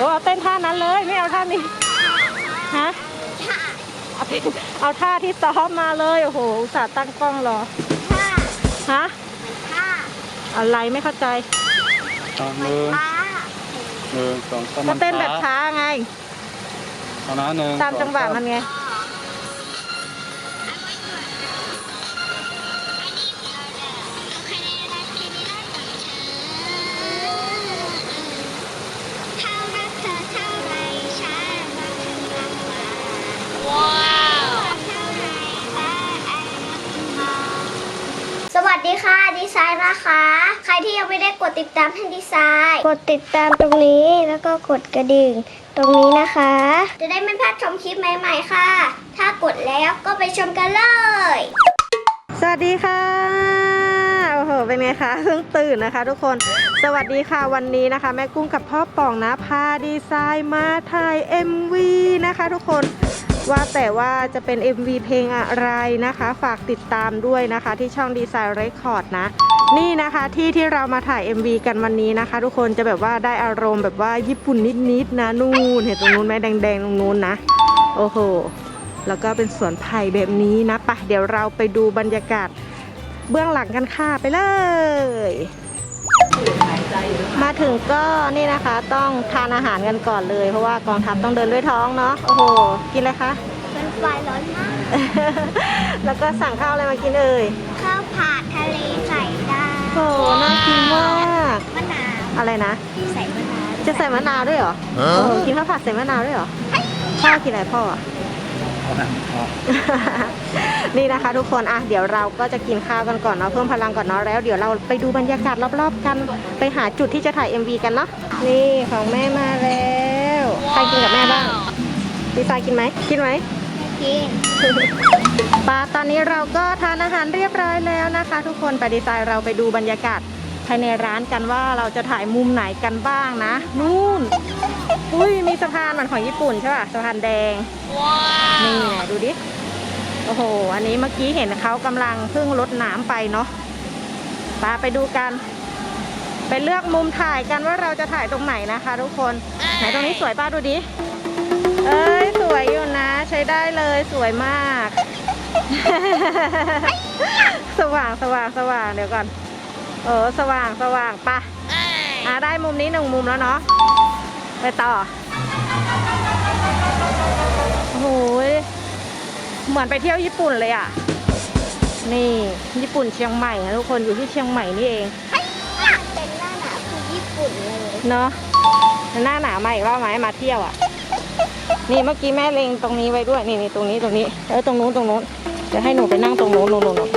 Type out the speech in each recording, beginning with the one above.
โอ้เอาเต้นท่านั้นเลยไม่เอาท่านี้ฮะเอาเต้นเอาท่าที่ซ้อมมาเลยโอ้โหอุตส่าห์ตั้งกล้องรอฮะอะไรไม่เข้าใจเอาหนึ่งหนึ่งสองสามก็เต้นแบบช้าไงเอานะหนึ่งตามจังหวะมันไง ดีค่ะดีไซน์นะคะ ใครที่ยังไม่ได้กดติดตามให้ดีไซน์ กดติดตามตรงนี้แล้วก็กดกระดิ่งตรงนี้นะคะ จะได้ไม่พลาดชมคลิปใหม่ๆค่ะ ถ้ากดแล้วก็ไปชมกันเลย สวัสดีค่ะ โอ้โห เป็นไงคะเพิ่งตื่นนะคะทุกคน สวัสดีค่ะวันนี้นะคะ แม่กุ้งกับพ่อป่องนะพาดีไซน์มาถ่าย MV นะคะทุกคน ว่าแต่ว่าจะเป็น MV เพลงอะไรนะคะ ฝากติดตามด้วยนะคะที่ช่องดีไซน์เรคคอร์ดนะ นี่นะคะที่ที่เรามาถ่าย MV กันวันนี้นะคะ ทุกคนจะแบบว่าได้อารมณ์แบบว่าญี่ปุ่นนิดๆนะนู่นเห็นตรงนู้นไหมแดงๆตรงนู้นนะ โอ้โหแล้วก็เป็นสวนไผ่แบบนี้นะไปะเดี๋ยวเราไปดูบรรยากาศเบื้องหลังกันค่ะไปเลย มาถึงก็นี่นะคะต้องทานอาหารกันก่อนเลย เพราะว่ากองทัพต้องเดินด้วยท้องเนาะโอ้โหกินอะไรคะเป็นไฟร้อนมาก แล้วก็สั่งข้าวอะไรมากินเอ่ยข้าวผัดทะเลใส่ดาวโอ้โหน่ากินมากมะนาวอะไรนะใส่มะนาวจะใส่มะนาวด้วยเหรอโอ้โหกินข้าวผัดใส่มะนาวด้วยเหรอพ่อกินอะไรพ่ออะเอา นะเอานี่นะคะทุกคนอะเดี๋ยวเราก็จะกินข้าวกันก่อนเนาะเพิ่มพลังก่อนเนาะแล้วเดี๋ยวเราไปดูบรรยากาศรอบๆกันไปหาจุดที่จะถ่าย MV กันเนาะนี่ของแม่มาแล้วใครกินกับแม่บ้างดีไซน์กินไหมกินไหมกินปาตอนนี้เราก็ทานอาหารเรียบร้อยแล้วนะคะ ทุกคนไปดีไซน์เราไปดูบรรยากาศภายในร้านกันว่าเราจะถ่ายมุมไหนกันบ้างนะ นู่นอุ้ยมีสะพานเหมือนของญี่ปุ่นใช่ป่ะสะพานแดงนี่ไงดูดิ โอ้โห อันนี้เมื่อกี้เห็นเขากำลังเพิ่งลดน้ำไปเนาะปาไปดูกัน ไปเลือกมุมถ่ายกันว่าเราจะถ่ายตรงไหนนะคะทุกคน ไหนตรงนี้สวยป้าดูดิ เอ้ยสวยอยู่นะ ใช้ได้เลยสวยมาก สว่างสว่างสว่างเดี๋ยวก่อน เออสว่างสว่างปะอะได้มุมนี้หนึ่งมุมแล้วเนาะไปต่อโอ้ย เหมือนไปเที่ยวญี่ปุ่นเลยอะ นี่ญี่ปุ่นเชียงใหม่นะทุกคนอยู่ที่เชียงใหม่นี่เองเป็นหน้าหนาวคือญี่ปุ่นเลยเนาะหน้าหนาวมาอีกรอบไหมมาเที่ยวอะ นี่เมื่อกี้แม่เล็งตรงนี้ไว้ด้วยนี่นี่ตรงนี้ตรงนี้เออตรงนู้นตรงนู้นเดี๋ยวให้หนูไปนั่งตรงนู้นนู้นนู้นนู้น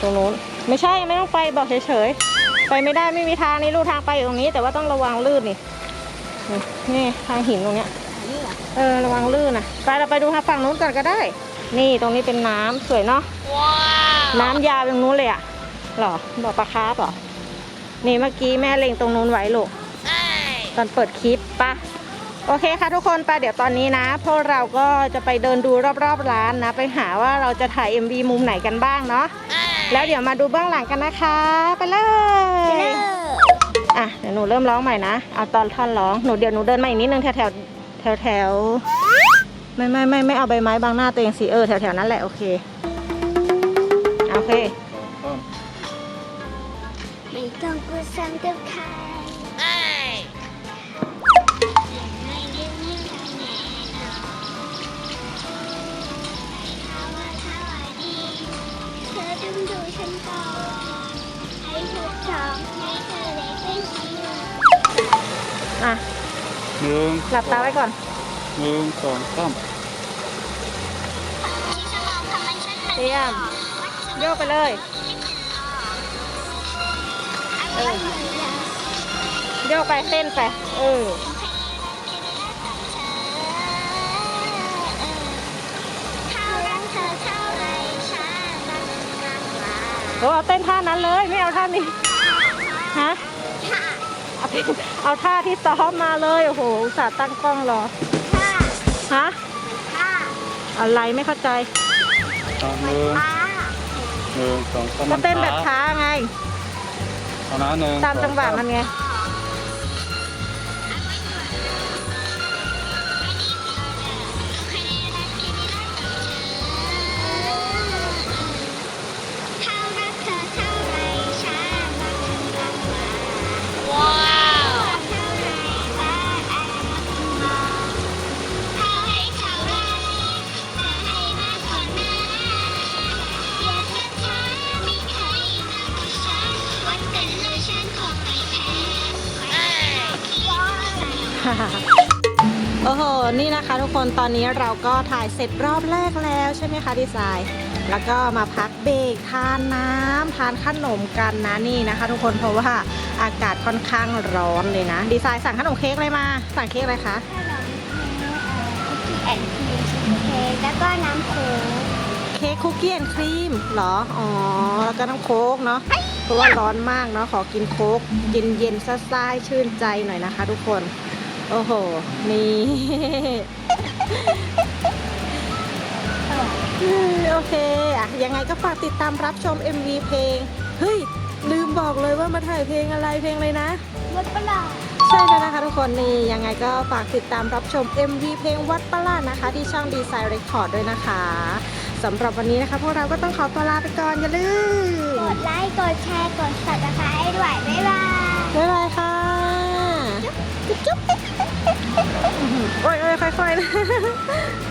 ตรงนู้นไม่ใช่ไม่ต้องไปบอกเฉยๆไปไม่ได้ไม่มีทางนี่ลูกทางไปอยู่ตรงนี้ แต่ว่าต้องระวังลื่นนี่นี่นี่ทางหินตรงเนี้ยเออระวังลื่นนะไปเราไปดูทางฝั่งนู้นก่อนก็ได้ นี่ตรงนี้เป็นน้ำสวยเนาะ น้ำยาวตรงนู้นเลยอะเหรอบอกปลาคาร์ฟเหรอ นี่เมื่อกี้แม่เล็งตรงนู้นไว้ลูกตอนเปิดคลิปปะโอเคค่ะทุกคนไปเดี๋ยวตอนนี้นะ พวกเราก็จะไปเดินดูรอบๆร้านนะ ไปหาว่าเราจะถ่าย MV มุมไหนกันบ้างเนาะแล้วเดี๋ยวมาดูเบื้องหลังกันนะคะ ไปเลยอะเดี๋ยวหนูเริ่มร้องใหม่นะ เอาตอนท่อนร้องหนูเดี๋ยวหนูเดินมาอีกนิดนึงแถวแถวแถวแถวๆ ไม่ไม่ไม่ไม่เอาใบไม้บังหน้าตัวเองสิเออแถวแถวๆนั้นแหละโอเคโอเคต้นไม่ต้องกลัวซ้ำกับใครไม่ได้ไม่ได้แน่นอนถ้าว่าถ้าว่าดีเธอต้องดูฉันก่อนให้เธอจองให้เธอได้เป็นของเราอะหนึ่งหลับตาไว้ก่อน หนึ่งสองสาม เตรียมโยกไปเลยเออโยกไปเต้นไปเออเอาไรฉันรักมากกว่าโอ้เอาเต้นท่านั้นเลยไม่เอาท่านี้ฮะเอาเอาท่าที่ซ้อมมาเลยโอ้โหสาห์ตั้งกล้องรอฮะอะไรไม่เข้าใจ เอาหนึ่งป้าหนึ่งสองสามก็เต้นแบบช้าไง เอานะหนึ่งตามจังหวะสอมันสาไง โอ้โห นี่นะคะทุกคนตอนนี้เราก็ถ่ายเสร็จรอบแรกแล้วใช่ไหมคะดีไซน์ แล้วก็มาพักเบรกทานน้ำทานขนมกันนะนี่นะคะ ทุกคนเพราะว่าอากาศค่อนข้างร้อนเลยนะ ดีไซน์สั่งขนมเค้กอะไรมา สั่งเค้กอะไรคะขนมเค้กคุกกี้แอนด์ครีมชีสเค้กแล้วก็น้ำโค้กเค้กคุกกี้แอนด์ครีมเหรอ อ๋อ แล้วก็น้ำโค้กเนาะเพราะว่าร้อนมากเนาะขอกินโค้กเย็นเย็นๆซ่าๆชื่นใจหน่อยนะคะ ทุกคน โอ้โห นี่อืมโอเคอะยังไงก็ฝากติดตามรับชม MV เพลง เฮ้ย ลืมบอกเลยว่ามาถ่ายเพลงอะไรเพลงอะไรนะ วัดประหลาดใช่แล้วนะคะทุกคนนี่ยังไงก็ฝากติดตามรับชม MV เพลงวัดประหลาดนะคะ ที่ช่องดีไซน์เรคคอร์ดด้วยนะคะสำหรับวันนี้นะคะ พวกเราก็ต้องขอตัวลาไปก่อนอย่าลืม กดไลค์ กดแชร์ กด subscribe ให้ด้วย บ๊ายบาย บ๊ายบายค่ะ จุ๊บจุ๊บ โอ้ยโอ้ยค่อยๆ